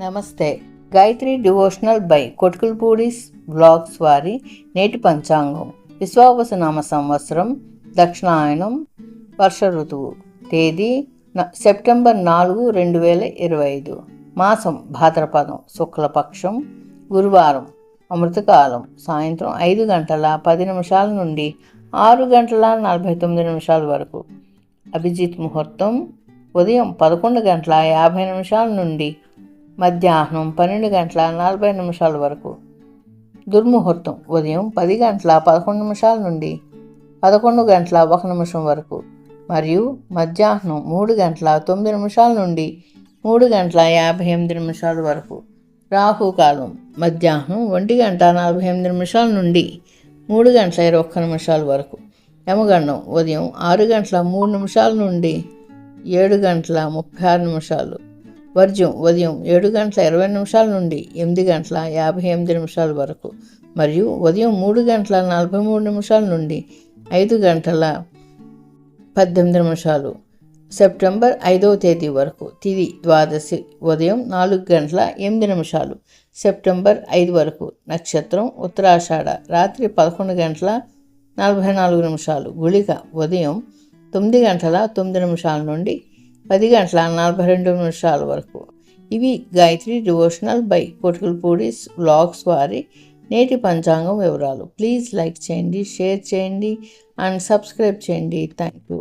నమస్తే. Gayatri devotional by కొటుకుల్పూడిస్ blogs వారి నేటి పంచాంగం. విశ్వావసనామ సంవత్సరం దక్షిణాయనం వర్ష ఋతువు తేదీ న- సెప్టెంబర్ నాలుగు రెండు వేల ఇరవై ఐదు మాసం భాద్రపదం శుక్లపక్షం గురువారం అమృతకాలం సాయంత్రం ఐదు గంటల పది నిమిషాల నుండి ఆరు గంటల నలభై తొమ్మిది నిమిషాల వరకు. అభిజిత్ ముహూర్తం ఉదయం పదకొండు గంటల యాభై నిమిషాల నుండి మధ్యాహ్నం పన్నెండు గంటల నలభై నిమిషాల వరకు. దుర్ముహూర్తం ఉదయం పది గంటల పదకొండు నిమిషాల నుండి పదకొండు గంటల ఒక నిమిషం వరకు మరియు మధ్యాహ్నం మూడు గంటల తొమ్మిది నిమిషాల నుండి మూడు గంటల యాభై ఎనిమిది నిమిషాల వరకు. రాహుకాలం మధ్యాహ్నం ఒంటి గంట నలభై ఎనిమిది నిమిషాల నుండి మూడు గంటల ఇరవై ఒక్క నిమిషాల వరకు. యమగండం ఉదయం ఆరు గంటల మూడు నిమిషాల నుండి ఏడు గంటల ముప్పై ఆరు నిమిషాలు. వర్జ్యం ఉదయం ఏడు గంటల ఇరవై నిమిషాల నుండి ఎనిమిది గంటల యాభై ఎనిమిది నిమిషాల వరకు మరియు ఉదయం మూడు గంటల నలభై మూడు నిమిషాల నుండి ఐదు గంటల పద్దెనిమిది నిమిషాలు సెప్టెంబర్ ఐదవ తేదీ వరకు తిది ద్వాదశి ఉదయం నాలుగు గంటల ఎనిమిది నిమిషాలు సెప్టెంబర్ ఐదు వరకు నక్షత్రం ఉత్తరాషాఢ రాత్రి పదకొండు గంటల నలభై నాలుగు నిమిషాలు గుళిక ఉదయం తొమ్మిది గంటల తొమ్మిది నిమిషాల నుండి పది గంటల నలభై రెండు నిమిషాల వరకు. ఇవి గాయత్రి డివోషనల్ బై కొట్టుకులపూడిస్ బ్లాగ్స్ వారి నేటి పంచాంగం వివరాలు. ప్లీజ్ లైక్ చేయండి షేర్ చేయండి అండ్ సబ్స్క్రైబ్ చేయండి. Thank you